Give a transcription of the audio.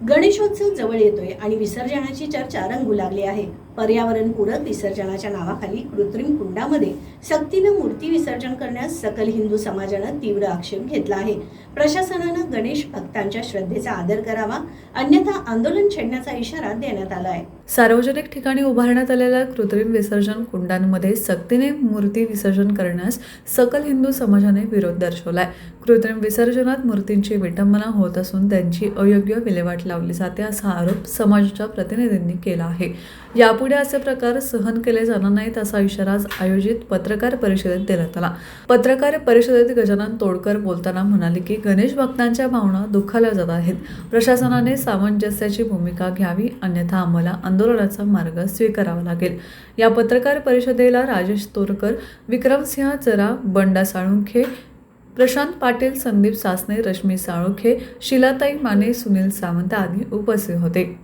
गणेशोत्सव जवळ येतोय आणि विसर्जनाची चर्चा रंगू लागली आहे. पर्यावरणपूरक विसर्जनाच्या नावाखाली कृत्रिम कुंडामध्ये सक्तीनं मूर्ती विसर्जन करण्यास सकल हिंदू समाजानं तीव्र आक्षेप घेतला आहे. प्रशासनानं गणेश भक्तांच्या श्रद्धेचा आदर करावा अन्यथा आंदोलन छेडण्याचा इशारा देण्यात आला आहे. सार्वजनिक ठिकाणी उभारण्यात आलेल्या कृत्रिम विसर्जन कुंडांमध्ये सक्तीने मूर्ती विसर्जन करण्यास सकल हिंदू समाजाने विरोध दर्शवलाय. कृत्रिम विसर्जनात मूर्तींची विटंबना होत असून त्यांची अयोग्य विल्हेवाट लावली जाते असा आरोप समाजाच्या प्रतिनिधींनी केला आहे. यापुढे असे प्रकार सहन केले जाणार नाहीत असा इशारा आज आयोजित पत्रकार परिषदेत देण्यात आला. पत्रकार परिषदेत गजानन तोडकर बोलताना म्हणाले की गणेश भक्तांच्या भावना दुखावल्या जात आहेत. प्रशासनाने सामंजस्याची भूमिका घ्यावी अन्यथा आम्हाला आंदोलनाचा मार्ग स्वीकारावा लागेल. या पत्रकार परिषदेला राजेश तोरकर विक्रमसिंह जरा बंडा साळुंखे प्रशांत पाटील संदीप सासने रश्मी साळुखे शिलाताई माने सुनील सावंत आदी उपस्थित होते.